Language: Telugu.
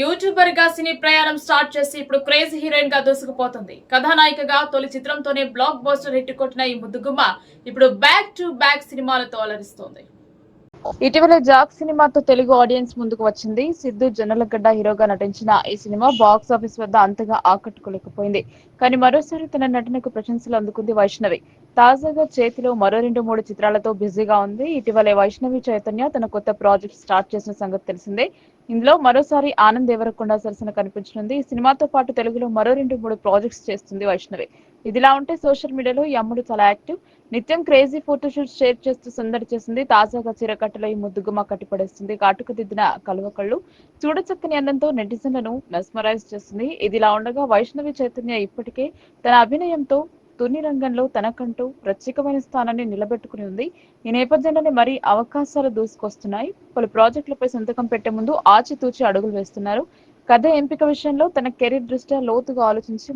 యూట్యూబర్గా సినీ ప్రయాణం స్టార్ట్ చేసి ఇప్పుడు క్రేజ్ హీరోయిన్గా దూసుకుపోతుంది. కథానాయికగా తొలి చిత్రంతోనే బ్లాక్ బోస్టర్ హిట్ కొట్టిన ఈ ముద్దుగుమ్మ ఇప్పుడు బ్యాక్ టు బ్యాక్ సినిమాలతో అలరిస్తోంది. ఇటీవల జాక్ సినిమాతో తెలుగు ఆడియన్స్ ముందుకు వచ్చింది. సిద్ధు జొన్నలగడ్డ హీరోగా నటించిన ఈ సినిమా బాక్స్ ఆఫీస్ వద్ద అంతగా ఆకట్టుకోలేకపోయింది. కానీ మరోసారి తన నటనకు ప్రశంసలు అందుకుంది వైష్ణవి. తాజాగా చేతిలో మరో రెండు మూడు చిత్రాలతో బిజీగా ఉంది. ఇటీవలే వైష్ణవి చైతన్య తన కొత్త ప్రాజెక్ట్ స్టార్ట్ చేసిన సంగతి తెలిసిందే. ఇందులో మరోసారి ఆనంద్ దేవరకొండ సరసన కనిపించనుంది. ఈ సినిమాతో పాటు తెలుగులో మరో రెండు మూడు ప్రాజెక్ట్స్ చేస్తుంది వైష్ణవి. ఇదిలా ఉంటే సోషల్ మీడియాలో ఈ అమ్ముడు చాలా యాక్టివ్. నిత్యం క్రేజీ ఫోటోషూట్ షేర్ చేస్తూ సందడి చేసింది తాజాగా చీరకట్టలో ఈ ముద్దుగుమ కట్టిపడేస్తుంది. కాటుకు దిద్దిన కలువకళ్ళు చూడచక్కని అందంతో నెటిజన్లను మెస్మరైజ్ చేస్తుంది. ఇదిలా ఉండగా వైష్ణవి చైతన్య ఇప్పటికే తన అభినయంతో తుని రంగంలో తనకంటూ ప్రత్యేకమైన స్థానాన్ని నిలబెట్టుకుని ఉంది. ఈ నేపథ్యంలోనే మరీ అవకాశాలు దూసుకొస్తున్నాయి. పలు ప్రాజెక్టులపై సంతకం పెట్టే ముందు ఆచితూచి అడుగులు వేస్తున్నారు. కథ ఎంపిక విషయంలో తన కెరీర్ దృష్ట్యా లోతుగా ఆలోచించి